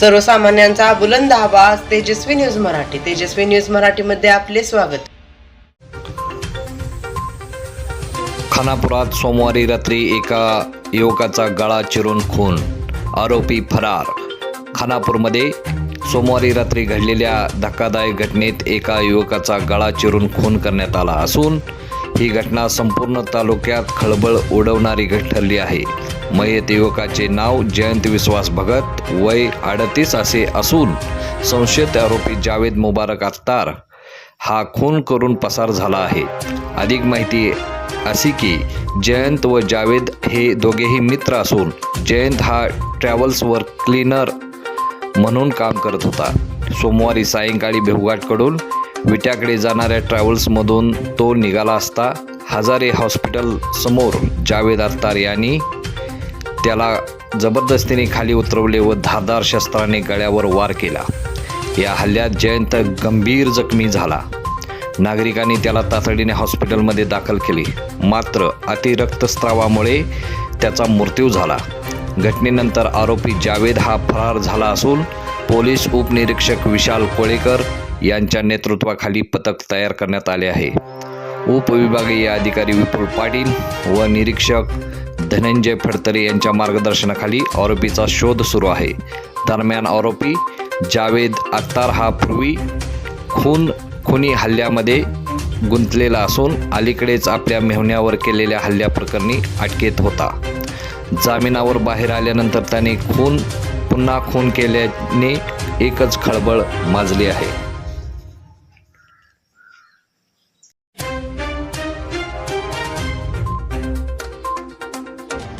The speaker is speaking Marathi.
सर्वसामान्यांचा बुलंद आवाज तेजस्वी न्यूज मराठी. तेजस्वी न्यूज मराठीमध्ये आपले स्वागत. खानापुरात सोमवारी रात्री एका युवकाचा गळा चिरून खून. आरोपी फरार. खानापूरमध्ये सोमवारी रात्री घडलेल्या धक्कादायक घटनेत एका युवकाचा गळा चिरून खून करण्यात आला असून ही घटना संपूर्ण तालुक्यात खळबळ उडवणारी ठरली आहे. मयत युवकाचे नाव जयंत विश्वास भगत वय अडतीस असे असून संशयित आरोपी जावेद मुबारक अत्तार हा खून करून पसार झाला आहे. अधिक माहिती अशी की जयंत व जावेद हे दोघेही मित्र असून जयंत हा ट्रॅव्हल्सवर क्लीनर म्हणून काम करत होता. सोमवारी सायंकाळी भेवघाटकडून विट्याकडे जाणाऱ्या ट्रॅव्हल्समधून तो निघाला असता हजारे हॉस्पिटल समोर जावेद अत्तार यांनी त्याला जबरदस्तीने खाली उतरवले व धारदार शस्त्राने गळ्यावर वार केला. या हल्ल्यात जयंत गंभीर जखमी झाला. नागरिकांनी त्याला तातडीने हॉस्पिटलमध्ये दाखल केले. मात्र अतिरक्तस्रावामुळे त्याचा मृत्यू झाला. घटनेनंतर आरोपी जावेद हा फरार झाला असून पोलीस उपनिरीक्षक विशाल कोळेकर यांच्या नेतृत्वाखाली पथक तयार करण्यात आले आहे. उपविभागीय अधिकारी विपुल पाटील व निरीक्षक धनंजय फडतरे यांच्या मार्गदर्शनाखाली आरोपीचा शोध सुरू आहे. दरम्यान आरोपी जावेद अख्तार हा पूर्वी खून खुनी हल्ल्यामध्ये गुंतलेला असून अलीकडेच आपल्या मेहण्यावर केलेल्या हल्ल्याप्रकरणी अटकेत होता. जामिनावर बाहेर आल्यानंतर त्याने खून पुन्हा खून केल्याने एकच खळबळ माजली आहे.